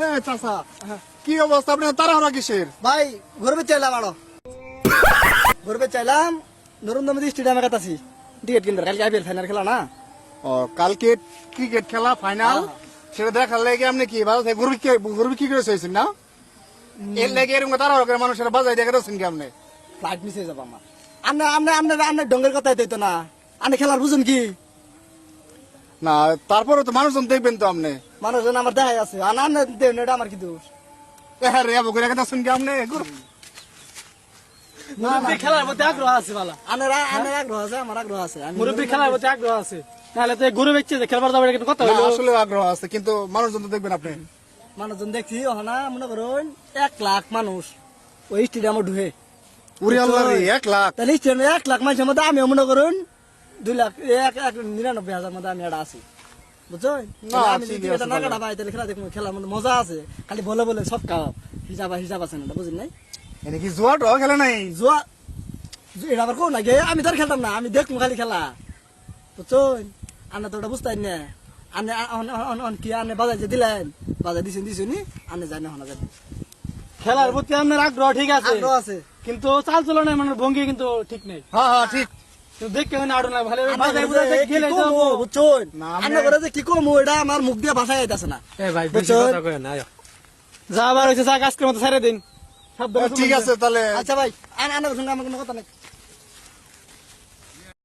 এ চাচা কি অবস্থা? আপনি তাড়াহুড়া কিসের? ভাই ঘুরবে চাইলাম আরও। ঘুরবে চাইলাম নরেন্দ্র মোদী স্টেডিয়ামে কাতাছি টিকিট কিনতে কালকে আইপিএল ফাইনাল খেলা না? ও কালকে ক্রিকেট খেলা ফাইনাল সেটা দেখার লেগে আপনি কি ভালো গরু গরু কি করে চাইছেন না? এর লেগে এরকম তাড়াহুড়া করে মানুষের বাজাই দেখে রয়েছেন কি আপনি? ফ্লাইট মিস হয়ে যাব আমার। আপনি আপনি আপনি আপনি ডঙ্গের কথাই তো না। আপনি খেলার বুঝুন কি? না তারপরে তো মানুষজন দেখবেন তো আপনি। মানুষজন আমার দেখাই আছে। আর দেন এটা আমার কি দোষ? হ্যাঁ রে করে রেখে যাচ্ছেন কি আপনি গরু। মুরব্বী খেলার প্রতি আগ্রহ আছে বালা। আনারা আনার আগ্রহ আছে আমার আগ্রহ আছে। আমি মুরব্বী খেলার প্রতি আগ্রহ আছে। নাহলে তো গরু বেচছে যে খেলবার যাবে কিন্তু কথা হলো আসলে আগ্রহ আছে কিন্তু মানুষজন তো দেখবেন আপনি। মানুষজন দেখছি ওখানা মনে করুন এক লাখ মানুষ ওই স্টেডিয়ামে ঢুকে। উরি আল্লাহ এক লাখ। তাহলে স্টেডিয়ামে এক লাখ মানুষের মধ্যে আমিও মনে করুন দুই লাখ এক এক নিরানব্বই হাজার মধ্যে আমি এটা আছি। বুঝছেন আমি যদি এটা না কাটা পাই তাহলে খেলা দেখব খেলার মধ্যে মজা আছে। খালি বলে বলে সব খাও হিসাব হিসাব আছে না বুঝলেন নাই? এনে কি জুয়া টুয়া খেলে নাই? জোয়া এটা আবার কোন লাগে আমি তো খেলতাম না আমি দেখব খালি খেলা। বুঝছেন আন্না তো ওটা বুঝতেন না। আনে অন- কি আনে বাজাই যে দিলেন? বাজাই দিছেন দিছেন আনে জানে হনা যাবে খেলার প্রতি আপনার আগ্রহ ঠিক আছে। আগ্রহ আছে। কিন্তু চাল চলনের মানে ভঙ্গি কিন্তু ঠিক নেই। হ্যাঁ হ্যাঁ ঠিক। আমার মুখ দিয়ে ভাষায় আইতাছে না। বুঝছেন? যা আবার হয়েছে যা কাজ করে মতো ছেড়ে দিন। ঠিক আছে তাহলে আচ্ছা ভাই আমার কোনো কথা নেই।